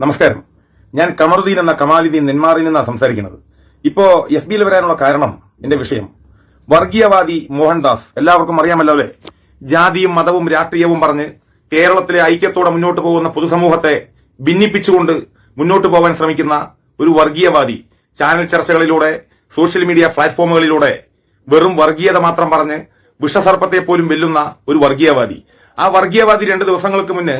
നമസ്കാരം. ഞാൻ കമറുദ്ദീൻ എന്ന കമാലുദ്ദീൻ നെന്മാറിൽ നിന്നാണ് സംസാരിക്കുന്നത്. ഇപ്പോ എഫ് ബിയിൽ വരാനുള്ള കാരണം എന്റെ വിഷയം. വർഗീയവാദി മോഹൻദാസ് എല്ലാവർക്കും അറിയാമല്ലോ ജാതിയും മതവും രാഷ്ട്രീയവും പറഞ്ഞ് കേരളത്തിലെ ഐക്യത്തോടെ മുന്നോട്ട് പോകുന്ന പൊതുസമൂഹത്തെ ഭിന്നിപ്പിച്ചുകൊണ്ട് മുന്നോട്ട് പോകാൻ ശ്രമിക്കുന്ന ഒരു വർഗീയവാദി ചാനൽ ചർച്ചകളിലൂടെ സോഷ്യൽ മീഡിയ പ്ലാറ്റ്ഫോമുകളിലൂടെ വെറും വർഗീയത മാത്രം പറഞ്ഞ് വിഷസർപ്പത്തെ പോലും വെല്ലുന്ന ഒരു വർഗീയവാദി. ആ വർഗീയവാദി രണ്ട് ദിവസങ്ങൾക്ക് മുന്നേ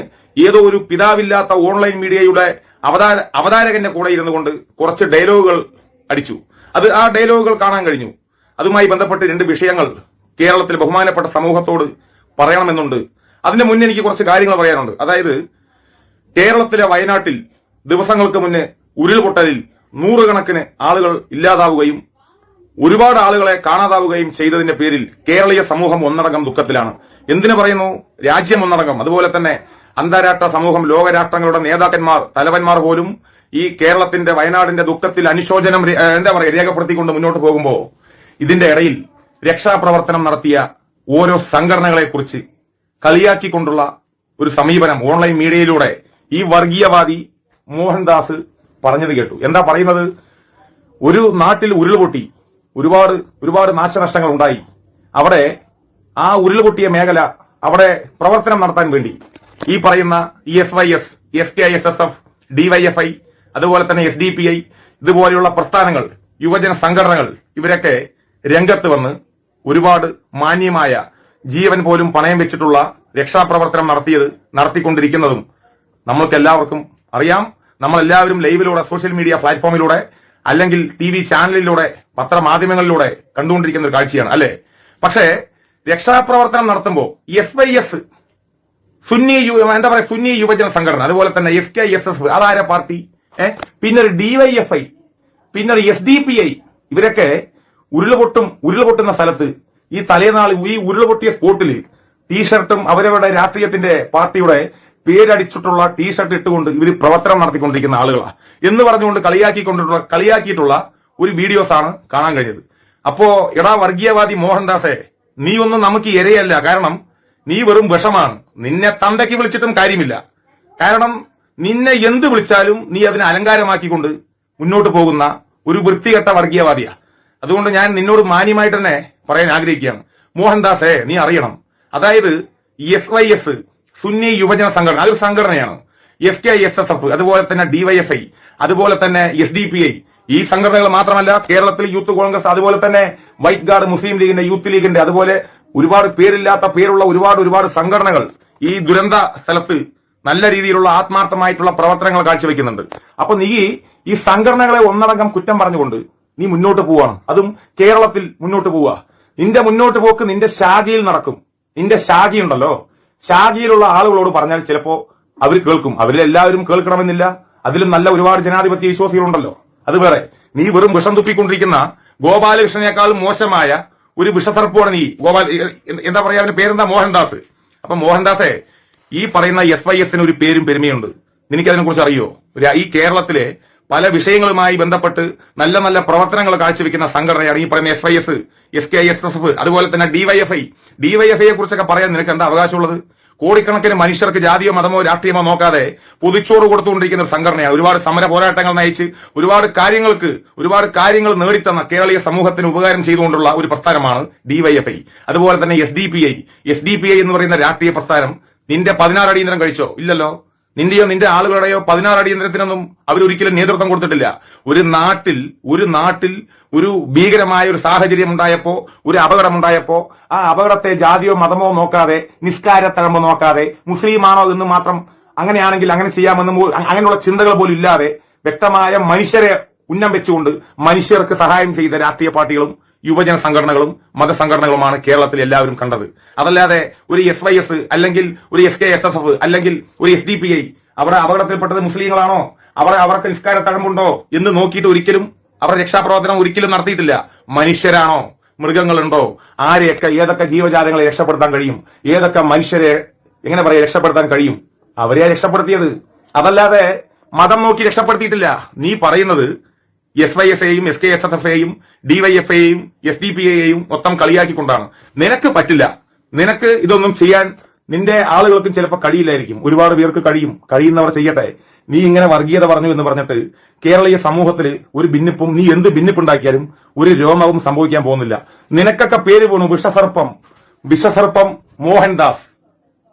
ഏതോ ഒരു പിതാവില്ലാത്ത ഓൺലൈൻ മീഡിയയുടെ അവതാര അവതാരകന്റെ കൂടെ ഇരുന്നു കൊണ്ട് കുറച്ച് ഡയലോഗുകൾ അടിച്ചു. അത് ആ ഡയലോഗുകൾ കാണാൻ കഴിഞ്ഞു. അതുമായി ബന്ധപ്പെട്ട് രണ്ട് വിഷയങ്ങൾ കേരളത്തിൽ ബഹുമാനപ്പെട്ട സമൂഹത്തോട് പറയണമെന്നുണ്ട്. അതിന്റെ മുന്നേ എനിക്ക് കുറച്ച് കാര്യങ്ങൾ പറയാനുണ്ട്. അതായത് കേരളത്തിലെ വയനാട്ടിൽ ദിവസങ്ങൾക്ക് മുന്നേ ഉരുൾപൊട്ടലിൽ നൂറുകണക്കിന് ആളുകൾ ഇല്ലാതാവുകയും ഒരുപാട് ആളുകളെ കാണാതാവുകയും ചെയ്തതിന്റെ പേരിൽ കേരളീയ സമൂഹം ഒന്നടങ്കം ദുഃഖത്തിലാണ്. എന്തിനു പറയുന്നു? രാജ്യം ഒന്നടങ്കം. അതുപോലെ തന്നെ അന്താരാഷ്ട്ര സമൂഹം ലോകരാഷ്ട്രങ്ങളുടെ നേതാക്കന്മാർ തലവന്മാർ പോലും ഈ കേരളത്തിന്റെ വയനാടിന്റെ ദുഃഖത്തിൽ അനുശോചനം എന്താ പറയുക രേഖപ്പെടുത്തിക്കൊണ്ട് മുന്നോട്ട് പോകുമ്പോൾ ഇതിന്റെ ഇടയിൽ രക്ഷാപ്രവർത്തനം നടത്തിയ ഓരോ സംഘടനകളെക്കുറിച്ച് കളിയാക്കിക്കൊണ്ടുള്ള ഒരു സമീപനം ഓൺലൈൻ മീഡിയയിലൂടെ ഈ വർഗീയവാദി മോഹൻദാസ് പറഞ്ഞത് കേട്ടു. എന്താ പറയുന്നത്? ഒരു നാട്ടിൽ ഉരുൾപൊട്ടി ഒരുപാട് ഒരുപാട് നാശനഷ്ടങ്ങൾ ഉണ്ടായി. അവിടെ ആ ഉരുൾപൊട്ടിയ മേഖല അവിടെ പ്രവർത്തനം നടത്താൻ വേണ്ടി ഈ പറയുന്ന E S Y S S T I S S F DYFI അതുപോലെ തന്നെ എസ് ഡി പി ഐ ഇതുപോലെയുള്ള പ്രസ്ഥാനങ്ങൾ യുവജന സംഘടനകൾ ഇവരൊക്കെ രംഗത്ത് വന്ന് ഒരുപാട് മാന്യമായ ജീവൻ പോലും പണയം വെച്ചിട്ടുള്ള രക്ഷാപ്രവർത്തനം നടത്തിയത് നടത്തിക്കൊണ്ടിരിക്കുന്നതും നമ്മൾക്ക് എല്ലാവർക്കും അറിയാം. നമ്മൾ എല്ലാവരും ലൈവിലൂടെ സോഷ്യൽ മീഡിയ പ്ലാറ്റ്ഫോമിലൂടെ അല്ലെങ്കിൽ ടി വി ചാനലിലൂടെ പത്രമാധ്യമങ്ങളിലൂടെ കണ്ടുകൊണ്ടിരിക്കുന്ന ഒരു കാഴ്ചയാണ് അല്ലെ? പക്ഷേ രക്ഷാപ്രവർത്തനം നടത്തുമ്പോൾ S Y S Sunni U എന്താ പറയുക സുന്നി യുവജന സംഘടന അതുപോലെ തന്നെ എസ് കെ എസ് എഫ് അതാര പാർട്ടി? ഏഹ് ഒരു ഡിവൈഎഫ്ഐ ഒരു എസ് ഡി പി ഐ ഇവരൊക്കെ ഉരുളുപൊട്ടും ഉരുളുപൊട്ടുന്ന സ്ഥലത്ത് ഈ തലേനാൾ ഈ ഉരുളുപൊട്ടിയ സ്പോട്ടിൽ ടീഷർട്ടും അവരവരുടെ രാഷ്ട്രീയത്തിന്റെ പാർട്ടിയുടെ പേരടിച്ചിട്ടുള്ള ടീഷർട്ട് ഇട്ടുകൊണ്ട് ഇവർ പ്രവർത്തനം നടത്തിക്കൊണ്ടിരിക്കുന്ന ആളുകളാണ് എന്ന് പറഞ്ഞുകൊണ്ട് കളിയാക്കിക്കൊണ്ടിട്ടുള്ള കളിയാക്കിയിട്ടുള്ള ഒരു വീഡിയോസ് ആണ് കാണാൻ കഴിഞ്ഞത് അപ്പോ എടാ വർഗീയവാദി മോഹൻദാസെ നീ ഒന്നും നമുക്ക് ഇരയല്ല കാരണം നീ വെറും വിഷമാണ്. നിന്നെ തന്തയ്ക്ക് വിളിച്ചിട്ടും കാര്യമില്ല. കാരണം നിന്നെ എന്ത് വിളിച്ചാലും നീ അതിനെ അലങ്കാരമാക്കിക്കൊണ്ട് മുന്നോട്ട് പോകുന്ന ഒരു വൃത്തികെട്ട വർഗീയവാദിയാ. അതുകൊണ്ട് ഞാൻ നിന്നോട് മാന്യമായിട്ട് തന്നെ പറയാൻ ആഗ്രഹിക്കുകയാണ്. മോഹൻദാസേ നീ അറിയണം. അതായത് എസ് വൈ എസ് സുന്നി യുവജന സംഘടന അതൊരു സംഘടനയാണ്. S K S S F അതുപോലെ തന്നെ ഡിവൈഎഫ്ഐ അതുപോലെ തന്നെ എസ് ഡി പി ഐ. ഈ സംഘടനകൾ മാത്രമല്ല കേരളത്തിൽ യൂത്ത് കോൺഗ്രസ് അതുപോലെ തന്നെ വൈറ്റ് ഗാർഡ് മുസ്ലിം ലീഗിന്റെ യൂത്ത് ലീഗിന്റെ അതുപോലെ ഒരുപാട് പേരില്ലാത്ത പേരുള്ള ഒരുപാട് ഒരുപാട് സംഘടനകൾ ഈ ദുരന്ത സ്ഥലത്ത് നല്ല രീതിയിലുള്ള ആത്മാർത്ഥമായിട്ടുള്ള പ്രവർത്തനങ്ങൾ കാഴ്ചവെക്കുന്നുണ്ട്. അപ്പൊ നീ ഈ സംഘടനകളെ ഒന്നടങ്കം കുറ്റം പറഞ്ഞുകൊണ്ട് നീ മുന്നോട്ട് പോവാണ്. അതും കേരളത്തിൽ മുന്നോട്ട് പോവുക നിന്റെ മുന്നോട്ട് പോക്ക് നിന്റെ ശാഖയിൽ നടക്കും. നിന്റെ ശാഖയുണ്ടല്ലോ. ശാഖയിലുള്ള ആളുകളോട് പറഞ്ഞാൽ ചിലപ്പോ അവർ കേൾക്കും. അവരിലെല്ലാവരും കേൾക്കണമെന്നില്ല. അതിലും നല്ല ഒരുപാട് ജനാധിപത്യ വിശ്വാസികളുണ്ടല്ലോ. അത് വേറെ. നീ വെറും വിഷം തുപ്പിക്കൊണ്ടിരിക്കുന്ന ഗോപാലകൃഷ്ണനേക്കാൾ മോശമായ ഒരു വിഷസർപ്പമാണ് നീ. ഗോപാൽ എന്താ പറയാ? അവന്റെ പേരെന്താ? മോഹൻദാസ്. അപ്പൊ മോഹൻദാസെ ഈ പറയുന്ന എസ് വൈ എസിന് ഒരു പേരും പെരുമയുണ്ട്. നിനക്ക് അതിനെ കുറിച്ച് അറിയോ ഈ കേരളത്തിലെ പല വിഷയങ്ങളുമായി ബന്ധപ്പെട്ട് നല്ല നല്ല പ്രവർത്തനങ്ങൾ കാഴ്ചവെക്കുന്ന സംഘടനയാണ് ഈ പറയുന്ന S Y S S K S F അതുപോലെ തന്നെ ഡിവൈഎഫ്ഐ ഡിവൈഎഫ്ഐയെ കുറിച്ചൊക്കെ പറയാൻ നിനക്ക് എന്താ അവകാശമുള്ളത്? കോടിക്കണക്കിന് മനുഷ്യർക്ക് ജാതിയോ മതമോ രാഷ്ട്രീയമോ നോക്കാതെ പൊതിച്ചോറ് കൊടുത്തുകൊണ്ടിരിക്കുന്ന ഒരു സംഘടനയാണ്. ഒരുപാട് സമര പോരാട്ടങ്ങൾ നയിച്ച് ഒരുപാട് കാര്യങ്ങൾക്ക് ഒരുപാട് കാര്യങ്ങൾ നേടിത്തന്ന കേരളീയ സമൂഹത്തിന് ഉപകാരം ചെയ്തുകൊണ്ടുള്ള ഒരു പ്രസ്ഥാനമാണ് ഡിവൈഎഫ്ഐ അതുപോലെ തന്നെ S D P I S D P I എന്ന് പറയുന്ന രാഷ്ട്രീയ പ്രസ്ഥാനം നിന്റെ പതിനാറ് അടിയന്തരം കഴിച്ചോ? ഇല്ലല്ലോ. നിന്റെയോ നിന്റെ ആളുകളുടെയോ പതിനാറ് അടിയന്തരത്തിനൊന്നും അവരൊരിക്കലും നേതൃത്വം കൊടുത്തിട്ടില്ല. ഒരു നാട്ടിൽ ഒരു നാട്ടിൽ ഒരു ഭീകരമായ ഒരു സാഹചര്യം ഉണ്ടായപ്പോ ഒരു അപകടം ഉണ്ടായപ്പോ ആ അപകടത്തെ ജാതിയോ മതമോ നോക്കാതെ നിസ്കാരത്തഴമ്പോ നോക്കാതെ മുസ്ലിമാണോ എന്ന് മാത്രം അങ്ങനെയാണെങ്കിൽ അങ്ങനെ ചെയ്യാമെന്നും അങ്ങനെയുള്ള ചിന്തകൾ പോലും ഇല്ലാതെ വ്യക്തമായ മനുഷ്യരെ ഉന്നം വെച്ചുകൊണ്ട് മനുഷ്യർക്ക് സഹായം ചെയ്ത രാഷ്ട്രീയ പാർട്ടികളും യുവജന സംഘടനകളും മതസംഘടനകളുമാണ് കേരളത്തിൽ എല്ലാവരും കണ്ടത്. അതല്ലാതെ ഒരു എസ് വൈ എസ് അല്ലെങ്കിൽ ഒരു S K S S F അല്ലെങ്കിൽ ഒരു എസ് ഡി പി ഐ അവിടെ അപകടത്തിൽപ്പെട്ടത് മുസ്ലിങ്ങളാണോ? അവർ അവർക്ക് നിസ്കാര തഴമ്പുണ്ടോ? എന്ന് നോക്കിയിട്ട് ഒരിക്കലും അവർ രക്ഷാപ്രവർത്തനം ഒരിക്കലും നടത്തിയിട്ടില്ല. മനുഷ്യരാണോ? മൃഗങ്ങളുണ്ടോ? ആരെയൊക്കെ ഏതൊക്കെ ജീവജാലങ്ങളെ രക്ഷപ്പെടുത്താൻ കഴിയും? ഏതൊക്കെ മനുഷ്യരെ എങ്ങനെ പറയാ രക്ഷപ്പെടുത്താൻ കഴിയും? അവരെ രക്ഷപ്പെടുത്തിയത്. അതല്ലാതെ മതം നോക്കി രക്ഷപ്പെടുത്തിയിട്ടില്ല. നീ പറയുന്നത് എസ് വൈ എസ് എയും S K S S F എയും ഡിവൈഎഫ്ഐയും എസ് ഡി പി എയും മൊത്തം കളിയാക്കിക്കൊണ്ടാണ്. നിനക്ക് പറ്റില്ല. നിനക്ക് ഇതൊന്നും ചെയ്യാൻ നിന്റെ ആളുകൾക്കും ചിലപ്പോൾ കഴിയില്ലായിരിക്കും. ഒരുപാട് പേർക്ക് കഴിയും. കഴിയുന്നവർ ചെയ്യട്ടെ. നീ ഇങ്ങനെ വർഗീയത പറഞ്ഞു എന്ന് പറഞ്ഞിട്ട് കേരളീയ സമൂഹത്തിൽ ഒരു ഭിന്നിപ്പും നീ എന്ത് ഭിന്നിപ്പുണ്ടാക്കിയാലും ഒരു രോമവും സംഭവിക്കാൻ പോകുന്നില്ല. നിനക്കൊക്കെ പേര് പോണു വിഷസർപ്പം. വിഷസർപ്പം മോഹൻദാസ്.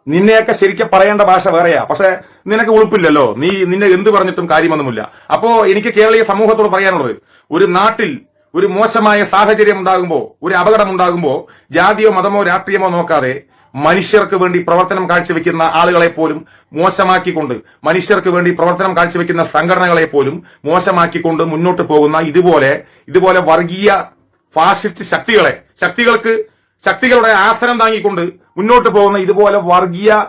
നിന്നെയൊക്കെ ശരിക്കും പറയേണ്ട ഭാഷ വേറെയാ. പക്ഷെ നിനക്ക് ഉളുപ്പില്ലല്ലോ. നീ നിന്നെ എന്ത് പറഞ്ഞിട്ടും കാര്യമൊന്നുമില്ല. അപ്പോ എനിക്ക് കേരളീയ സമൂഹത്തോട് പറയാനുള്ളത് ഒരു നാട്ടിൽ ഒരു മോശമായ സാഹചര്യം ഉണ്ടാകുമ്പോൾ ഒരു അപകടം ഉണ്ടാകുമ്പോൾ ജാതിയോ മതമോ രാഷ്ട്രീയമോ നോക്കാതെ മനുഷ്യർക്ക് വേണ്ടി പ്രവർത്തനം കാഴ്ചവെക്കുന്ന ആളുകളെ പോലും മോശമാക്കിക്കൊണ്ട് മനുഷ്യർക്ക് വേണ്ടി പ്രവർത്തനം കാഴ്ചവെക്കുന്ന സംഘടനകളെ പോലും മോശമാക്കിക്കൊണ്ട് മുന്നോട്ട് പോകുന്ന ഇതുപോലെ ഇതുപോലെ വർഗീയ ഫാസിസ്റ്റ് ശക്തികളെ ശക്തികൾക്ക് ശക്തികളുടെ ആസനം താങ്ങിക്കൊണ്ട് മുന്നോട്ട് പോകുന്ന ഇതുപോലെ വർഗീയ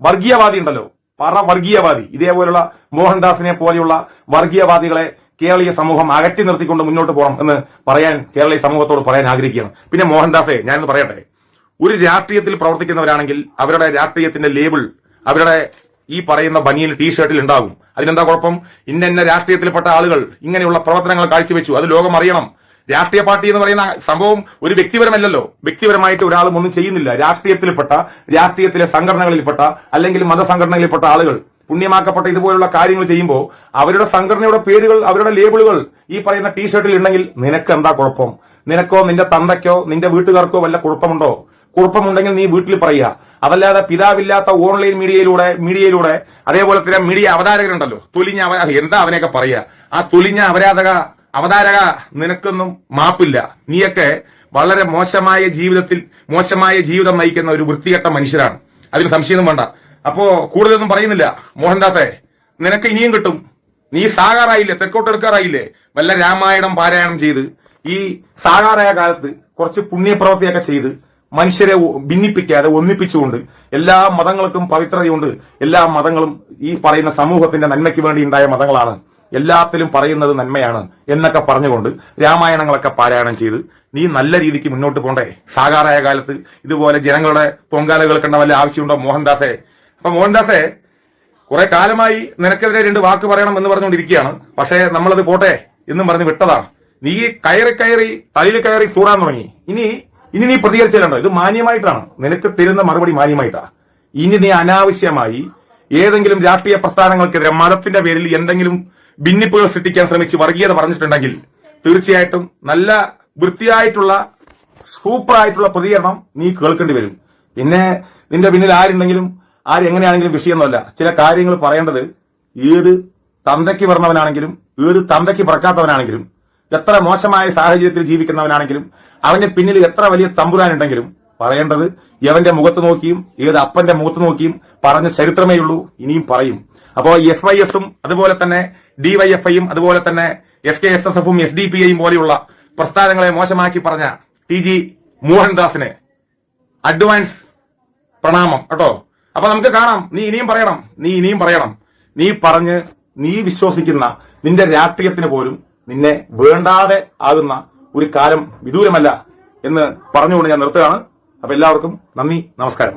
വർഗീയവാദി ഉണ്ടല്ലോ. പറ വർഗീയവാദി. ഇതേപോലുള്ള മോഹൻദാസിനെ പോലെയുള്ള വർഗീയവാദികളെ കേരളീയ സമൂഹം അകറ്റി നിർത്തിക്കൊണ്ട് മുന്നോട്ട് പോകണം എന്ന് പറയാൻ കേരളീയ സമൂഹത്തോട് പറയാൻ ആഗ്രഹിക്കുകയാണ്. പിന്നെ മോഹൻദാസെ ഞാനൊന്ന് പറയട്ടെ. ഒരു രാഷ്ട്രീയത്തിൽ പ്രവർത്തിക്കുന്നവരാണെങ്കിൽ അവരുടെ രാഷ്ട്രീയത്തിന്റെ ലേബിൾ അവരുടെ ഈ പറയുന്ന ബനിയൻ ടീഷർട്ടിൽ ഉണ്ടാകും. അതിനെന്താ കുഴപ്പം? ഇന്ന ഇന്ന രാഷ്ട്രീയത്തിൽപ്പെട്ട ആളുകൾ ഇങ്ങനെയുള്ള പ്രവർത്തനങ്ങൾ കാഴ്ചവെച്ചു. അത് ലോകം അറിയണം. രാഷ്ട്രീയ പാർട്ടി എന്ന് പറയുന്ന സംഭവം ഒരു വ്യക്തിപരമല്ലല്ലോ. വ്യക്തിപരമായിട്ട് ഒരാളും ഒന്നും ചെയ്യുന്നില്ല. രാഷ്ട്രീയത്തിൽപ്പെട്ട രാഷ്ട്രീയത്തിലെ സംഘടനകളിൽപ്പെട്ട അല്ലെങ്കിൽ മതസംഘടനകളിൽപ്പെട്ട ആളുകൾ പുണ്യമാക്കപ്പെട്ട ഇതുപോലുള്ള കാര്യങ്ങൾ ചെയ്യുമ്പോൾ അവരുടെ സംഘടനയുടെ പേരുകൾ അവരുടെ ലേബിളുകൾ ഈ പറയുന്ന ടീഷർട്ടിൽ ഉണ്ടെങ്കിൽ നിനക്ക് എന്താ കുഴപ്പം? നിനക്കോ നിന്റെ തന്തയ്ക്കോ നിന്റെ വീട്ടുകാർക്കോ വല്ല കുഴപ്പമുണ്ടോ? കുഴപ്പമുണ്ടെങ്കിൽ നീ വീട്ടിൽ പറയുക. അതല്ലാതെ പിതാവില്ലാത്ത ഓൺലൈൻ മീഡിയയിലൂടെ മീഡിയയിലൂടെ അതേപോലെ തന്നെ മീഡിയ അവതാരകരുണ്ടല്ലോ. തുലിഞ്ഞ അവ എന്താ അവനെയൊക്കെ പറയുക? ആ തുലിഞ്ഞ അവരാധക അവതാരക നിനക്കൊന്നും മാപ്പില്ല. നീയൊക്കെ വളരെ മോശമായ ജീവിതത്തിൽ മോശമായ ജീവിതം നയിക്കുന്ന ഒരു വൃത്തികെട്ട മനുഷ്യരാണ്. അതിന് സംശയമൊന്നും വേണ്ട. അപ്പോ കൂടുതലൊന്നും പറയുന്നില്ല. മോഹൻദാസെ നിനക്ക് ഇനിയും കിട്ടും. നീ സാകാറായില്ലേ തെക്കോട്ടെടുക്കാറായില്ലേ? വല്ല രാമായണം പാരായണം ചെയ്ത് ഈ സാകാറായ കാലത്ത് കുറച്ച് പുണ്യപ്രവൃത്തിയൊക്കെ ചെയ്ത് മനുഷ്യരെ ഭിന്നിപ്പിക്കാതെ ഒന്നിപ്പിച്ചുകൊണ്ട് എല്ലാ മതങ്ങൾക്കും പവിത്രതയുണ്ട്. എല്ലാ മതങ്ങളും ഈ പറയുന്ന സമൂഹത്തിന്റെ നന്മയ്ക്ക് വേണ്ടി ഉണ്ടായ മതങ്ങളാണ്. എല്ലാത്തിലും പറയുന്നത് നന്മയാണ് എന്നൊക്കെ പറഞ്ഞുകൊണ്ട് രാമായണങ്ങളൊക്കെ പാരായണം ചെയ്ത് നീ നല്ല രീതിക്ക് മുന്നോട്ട് പോണ്ടേ. സാകാറായ കാലത്ത് ഇതുപോലെ ജനങ്ങളുടെ പൊങ്കാലകൾ കണ്ട വല്ല ആവശ്യമുണ്ടോ മോഹൻദാസെ? അപ്പൊ മോഹൻദാസെ കുറെ കാലമായി നിനക്കെതിരെ രണ്ട് വാക്ക് പറയണം എന്ന് പറഞ്ഞുകൊണ്ടിരിക്കുകയാണ്. പക്ഷേ നമ്മളത് പോട്ടെ എന്നും പറഞ്ഞ് വിട്ടതാണ്. നീ കയറി കയറി തലയിൽ കയറി സൂറാൻ തുടങ്ങി. ഇനി ഇനി നീ പ്രതികരിച്ചില്ലണ്ടോ ഇത് മാന്യമായിട്ടാണ്. നിനക്ക് തരുന്ന മറുപടി മാന്യമായിട്ടാ. ഇനി നീ അനാവശ്യമായി ഏതെങ്കിലും രാഷ്ട്രീയ പ്രസ്ഥാനങ്ങൾക്കെതിരെ മതത്തിന്റെ പേരിൽ എന്തെങ്കിലും ഭിന്നിപ്പുകൾ സൃഷ്ടിക്കാൻ ശ്രമിച്ച് വർഗീയത പറഞ്ഞിട്ടുണ്ടെങ്കിൽ തീർച്ചയായിട്ടും നല്ല വൃത്തിയായിട്ടുള്ള സൂപ്പർ ആയിട്ടുള്ള പ്രതികരണം നീ കേൾക്കേണ്ടി വരും. പിന്നെ നിന്റെ പിന്നിൽ ആരുണ്ടെങ്കിലും ആര് എങ്ങനെയാണെങ്കിലും വിഷയമൊന്നുമല്ല. ചില കാര്യങ്ങൾ പറയേണ്ടത് ഏത് തന്തയ്ക്ക് പറഞ്ഞവനാണെങ്കിലും ഏത് തന്തയ്ക്ക് പറക്കാത്തവനാണെങ്കിലും എത്ര മോശമായ സാഹചര്യത്തിൽ ജീവിക്കുന്നവനാണെങ്കിലും അവന്റെ പിന്നിൽ എത്ര വലിയ തമ്പുരാനുണ്ടെങ്കിലും പറയേണ്ടത് യവന്റെ മുഖത്ത് നോക്കിയും ഏത് അപ്പന്റെ മുഖത്ത് നോക്കിയും പറഞ്ഞ ചരിത്രമേ ഉള്ളൂ ഇനിയും പറയും. അപ്പോ എസ് വൈ എസും അതുപോലെ തന്നെ ഡി വൈ എഫ് ഡിവൈഎഫ്ഐയും അതുപോലെ തന്നെ എസ് കെ എസ് എസ് എഫും എസ് ഡി പി ഐയും പോലെയുള്ള പ്രസ്ഥാനങ്ങളെ മോശമാക്കി പറഞ്ഞ ടി ജി മോഹൻദാസിനെ അഡ്വാൻസ് പ്രണാമം കേട്ടോ. അപ്പൊ നമുക്ക് കാണാം നീ ഇനിയും പറയണം നീ ഇനിയും പറയണം. നീ പറഞ്ഞ് നീ വിശ്വസിക്കുന്ന നിന്റെ രാഷ്ട്രീയത്തിന് പോലും നിന്നെ വേണ്ടാതെ ആകുന്ന ഒരു കാലം വിദൂരമല്ല എന്ന് പറഞ്ഞുകൊണ്ട് ഞാൻ നിർത്തുകയാണ്. അപ്പൊ എല്ലാവർക്കും നന്ദി നമസ്കാരം.